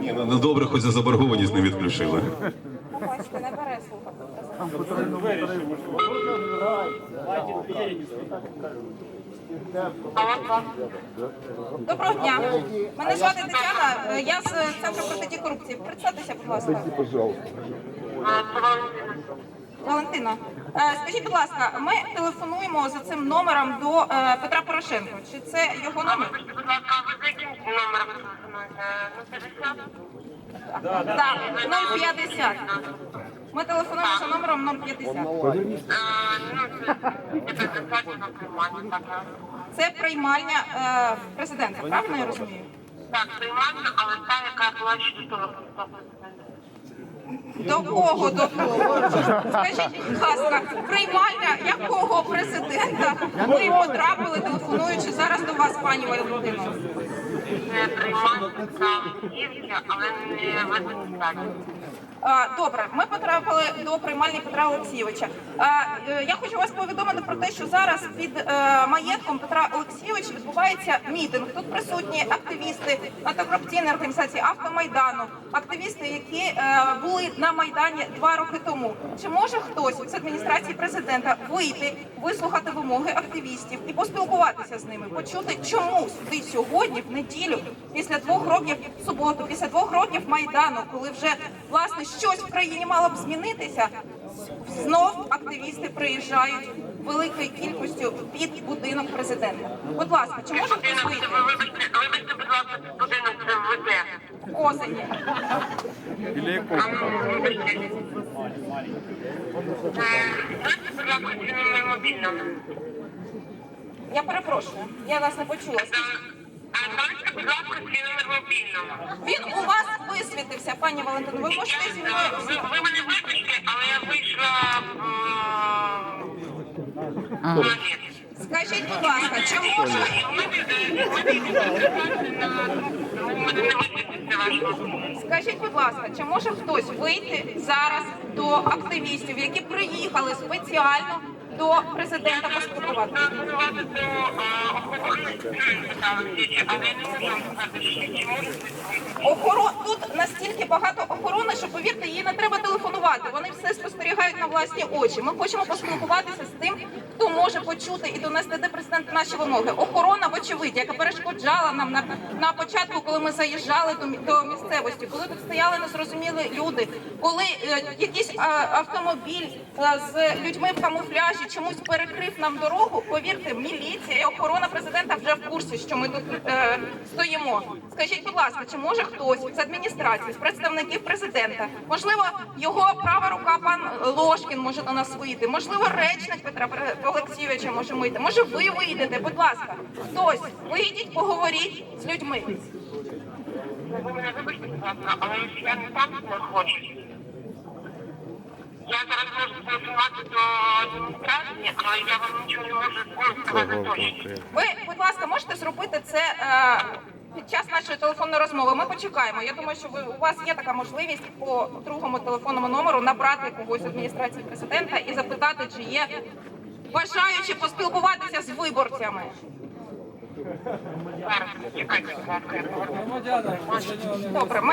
Ні, ну добре, хоч за заборгованість не відключили. Бачите, не бере. Доброго дня. Мене звати Тетяна. Я з центру протидії корупції. Представтеся, будь ласка. Валентина. Е, Скажіть, будь ласка, ми телефонуємо за цим номером до е, Петра Порошенка. Чи це його номер? Вибачте, будь ласка, а ви за яким номером телефонуєте? Ну, 50? Так, 050. Ми телефонуємо за номером 050. Е, Ну, це приймальня е, президента, правильно я розумію? Так, приймання, але та, яка була ще до кого до того? Скажіть, будь ласка, приймальня якого президента ми потрапили, телефонуючи зараз до вас, пані Валентино? Це приймання та Київська, але не в А, Добре, ми потрапили до приймальні Петра Олексійовича. Е, Я хочу вас повідомити про те, що зараз під е, маєтком Петра Олексійовича відбувається мітинг. Тут присутні активісти антикорупційної організації Автомайдану, активісти, які е, були на майдані два роки тому. Чи може хтось з адміністрації президента вийти, вислухати вимоги активістів і поспілкуватися з ними, почути, чому сюди сьогодні, в неділю, після двох років суботу, після двох років майдану, коли вже власне щось в країні мало б змінитися, знов активісти приїжджають великою кількістю під будинок президента. Будь ласка, чи може хтось Будинок, вийти? це ви вибачте, вибачте, будь ласка, будинок це ну. Е, номер мобільного? Я перепрошую, я вас не почула. А будь ласка, чи номер мобільного? Він у вас висвітився, пані Валентино. Ви можете зі мною Ви, ви мене вибачте, але я вийшла в е, туалет. скажіть, будь ласка, чи може І в мене, е, в мене відповідальність на в мене не висвітиться ваш номер. скажіть, будь ласка, чи може хтось вийти зараз до активістів, які приїхали спеціально до президента поспілкуватися? Охорон тут настільки багато охорони, що повірте, їй не треба телефонувати. Вони все спостерігають на власні очі. Ми хочемо поспілкуватися з тим, хто може почути і донести до президента наші вимоги. Охорона, вочевидь, яка перешкоджала нам на, на початку, коли ми заїжджали до, до місцевості, коли тут стояли незрозумілі люди, коли е, якийсь а, автомобіль е, з людьми в камуфляжі чомусь перекрив нам дорогу. Повірте, міліція і охорона президента вже в курсі, що ми тут е, стоїмо. Скажіть, будь ласка, чи може хтось з адміністрації, з представників президента, можливо, його права рука пан Ложкін може до нас вийти, можливо, речник Петра Олексійовича може вийти, може ви вийдете, будь ласка, хтось вийдіть, поговоріть з людьми. Ви мене вибачте, але якщо я не там знаходжусь, я зараз можу телефонувати до адміністрації, але я вам нічого не можу сказати точно. Ви, будь ласка, можете зробити це е, під час нашої телефонної розмови. Ми почекаємо. Я думаю, що ви у вас є така можливість по другому телефонному номеру набрати когось адміністрації президента і запитати, чи є бажаючи поспілкуватися з виборцями. Добре, ми